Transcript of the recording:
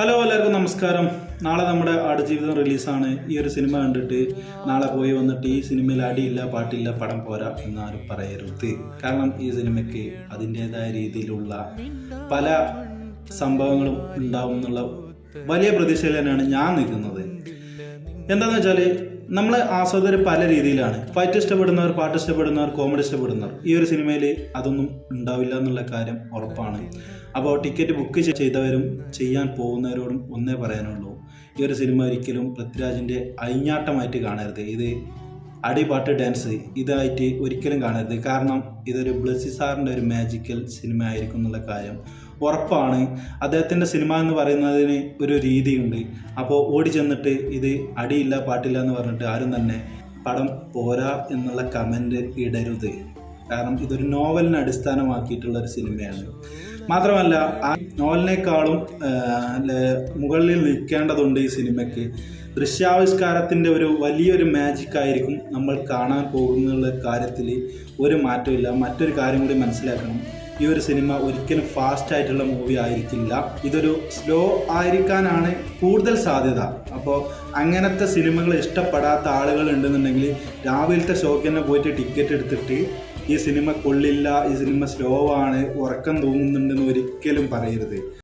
Hello എല്ലാവർക്കും നമസ്കാരം. നാളെ നമ്മുടെ ആടുജീവിതം റിലീസാണ്. ഈ ഒരു സിനിമ കണ്ടിട്ട് നാളെ പോയി വന്നിട്ട് ഈ സിനിമയിൽ അടിയില്ല പാട്ടില്ല പടം പോരാ എന്നാരും പറയരുത്. കാരണം ഈ സിനിമയ്ക്ക് അതിന്റെതായ രീതിയിലുള്ള പല സംഭവങ്ങളും ഉണ്ടാവും എന്നുള്ള വലിയ പ്രതീക്ഷയിൽ തന്നെയാണ് ഞാൻ നിൽക്കുന്നത്. എന്താണെന്ന് വെച്ചാൽ നമ്മൾ ആസ്വാദകർ പല രീതിയിലാണ്. ഫൈറ്റ് ഇഷ്ടപ്പെടുന്നവർ പാട്ട് ഇഷ്ടപ്പെടുന്നവർ കോമഡി ഇഷ്ടപ്പെടുന്നവർ. ഈ ഒരു സിനിമയിൽ അതൊന്നും ഉണ്ടാവില്ല എന്നുള്ള കാര്യം ഉറപ്പാണ്. അപ്പോൾ ടിക്കറ്റ് ബുക്ക് ചെയ്തവരും ചെയ്യാൻ പോകുന്നവരോടും ഒന്നേ പറയാനുള്ളൂ. ഈ ഒരു സിനിമ ഒരിക്കലും പൃഥ്വിരാജിന്റെ അഴിഞ്ഞാട്ടമായിട്ട് കാണരുത്. ഇത് അടിപാട്ട് ഡാൻസ് ഇതായിട്ട് ഒരിക്കലും കാണരുത്. കാരണം ഇതൊരു ബ്ലസ്സി സാറിന്റെ ഒരു മാജിക്കൽ സിനിമ ആയിരിക്കും എന്നുള്ള കാര്യം ഉറപ്പാണ്. അദ്ദേഹത്തിന്റെ സിനിമ എന്ന് പറയുന്നതിന് ഒരു രീതിയുണ്ട്. അപ്പോൾ ഓടി ചെന്നിട്ട് ഇത് അടിയില്ല പാട്ടില്ല എന്ന് പറഞ്ഞിട്ട് ആരും തന്നെ പടം പോരാ എന്നുള്ള കമന്റ് ഇടരുത്. കാരണം ഇതൊരു നോവലിനെ അടിസ്ഥാനമാക്കിയിട്ടുള്ള ഒരു സിനിമയാണ്. മാത്രമല്ല ആ നോവലിനേക്കാളും മുകളിൽ നിൽക്കേണ്ടതുണ്ട് ഈ സിനിമയ്ക്ക്. ദൃശ്യാവിഷ്കാരത്തിന്റെ ഒരു വലിയൊരു മാജിക് ആയിരിക്കും നമ്മൾ കാണാൻ പോകുന്നുള്ള കാര്യത്തിൽ ഒരു മാറ്റമില്ല. മറ്റൊരു കാര്യം കൂടി മനസ്സിലാക്കണം. ഈ ഒരു സിനിമ ഒരിക്കലും ഫാസ്റ്റ് ആയിട്ടുള്ള മൂവി ആയിരിക്കില്ല. ഇതൊരു സ്ലോ ആയിരിക്കാനാണ് കൂടുതൽ സാധ്യത. അപ്പോൾ അങ്ങനത്തെ സിനിമകൾ ഇഷ്ടപ്പെടാത്ത ആളുകൾ ഉണ്ടെന്നുണ്ടെങ്കിൽ രാവിലത്തെ ഷോക്ക് തന്നെ പോയിട്ട് ടിക്കറ്റ് എടുത്തിട്ട് ഈ സിനിമ കൊള്ളില്ല ഈ സിനിമ സ്ലോ ആണ് ഉറക്കം തോന്നുന്നുണ്ടെന്ന് ഒരിക്കലും പറയരുത്.